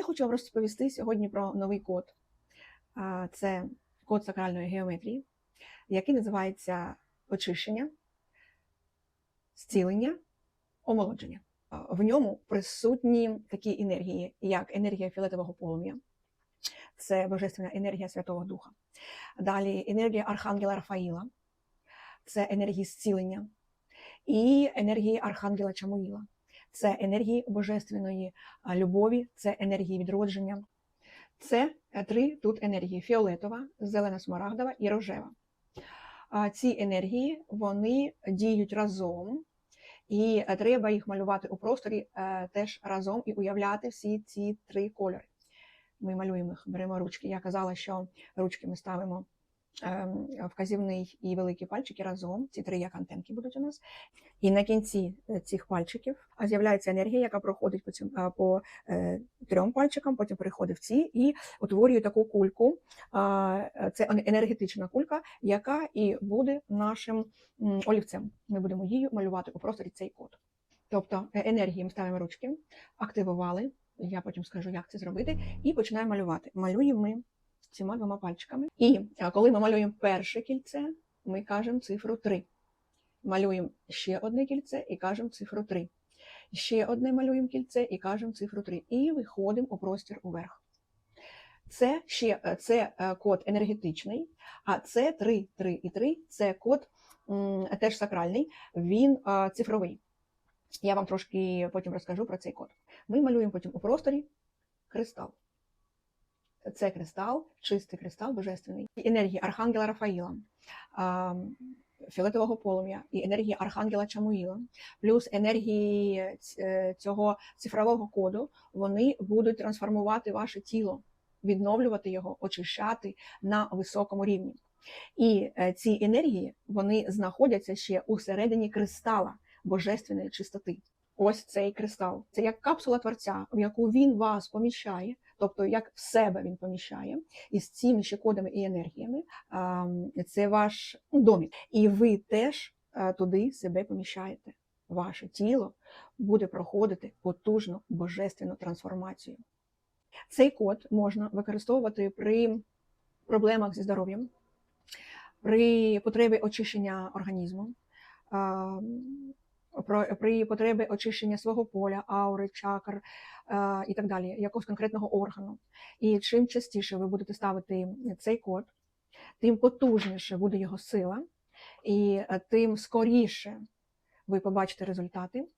Я хочу вам розповісти сьогодні про новий код. Це код сакральної геометрії, який називається очищення, зцілення, омолодження. В ньому присутні такі енергії, як енергія фіолетового полум'я, це божественна енергія Святого Духа. Далі енергія Архангела Рафаїла, це енергії зцілення, і енергії Архангела Чамуїла. Це енергії божественної любові, це енергії відродження. Це е, три тут енергії: фіолетова, зелена смарагдова і рожева. Ці енергії вони діють разом, і е, треба їх малювати у просторі е, теж разом і уявляти всі ці три кольори. Ми малюємо їх, беремо ручки. Я казала, що ручки ми ставимо вказівний і великий пальчики разом. Ці три як антенки будуть у нас. І на кінці е, цих пальчиків з'являється енергія, яка проходить по, цим, по е, трьом пальчикам, потім переходить в ці і утворює таку кульку. Це енергетична кулька, яка і буде нашим олівцем. Ми будемо її малювати у просторі цей код. Тобто е, енергії ми ставимо ручки, активували. Я потім скажу, як це зробити, і починаємо малювати. Малюємо ми цими двома пальчиками. І коли ми малюємо перше кільце, ми кажемо цифру 3. Малюємо ще одне кільце і кажемо цифру 3. Ще одне малюємо кільце і кажемо цифру 3. І виходимо у простір уверх. Це ще е, це е, код енергетичний, а це 3, 3 і 3 це код теж сакральний, він цифровий. Я вам трошки потім розкажу про цей код. Ми малюємо потім у просторі кристал. Це кристал, чистий кристал божественний. Енергії Архангела Рафаїла, фіолетового полум'я і енергії Архангела Чамуїла, плюс енергії цього цифрового коду, вони будуть трансформувати ваше тіло, відновлювати його, очищати на високому рівні. І е, ці енергії вони знаходяться ще у середині кристала божественної чистоти. Ось цей кристал. Це як капсула творця, в яку він вас поміщає, тобто як в себе він поміщає, із цими ще кодами і енергіями. Це ваш домік. І ви теж туди себе поміщаєте. Ваше тіло буде проходити потужну божественну трансформацію. Цей код можна використовувати при проблемах зі здоров'ям, при потребі очищення організму, при потребі очищення свого поля, аури, чакр а, і так далі, якогось конкретного органу. І чим частіше ви будете ставити цей код, тим потужніше буде його сила, і е, тим скоріше ви побачите результати,